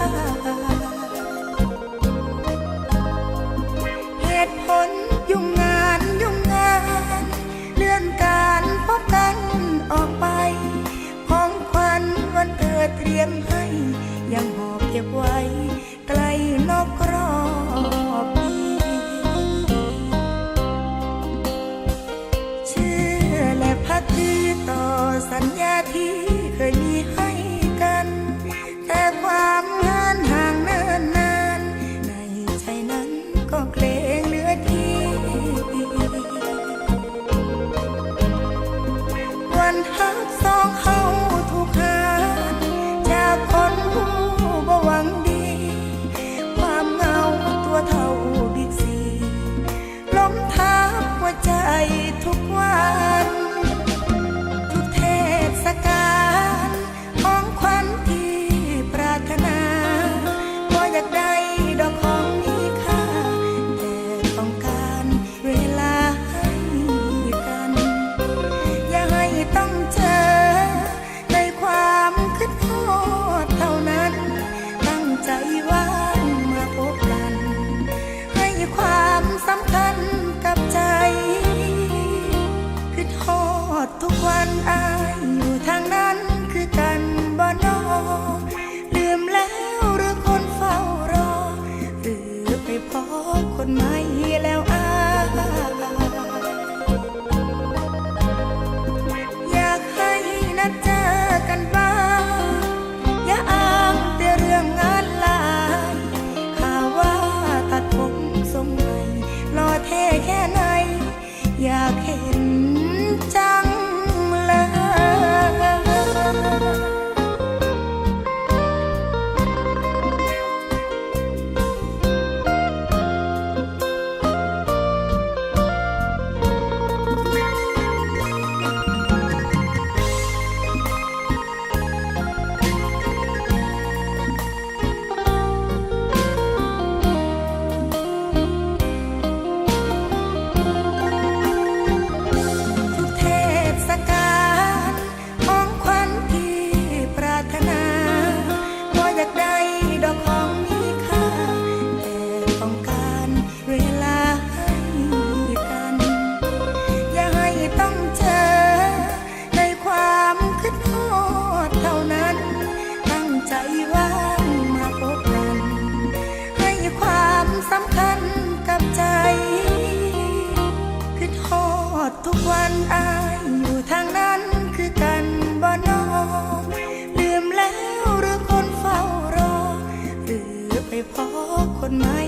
love. ทุกวันอา สำคัญกับใจ คือทอดทุกวันอายอยู่ทางนั้นคือกันบ่นองลืมแล้วหรือคนเฝ้ารอ หรือไปพอคนไหม่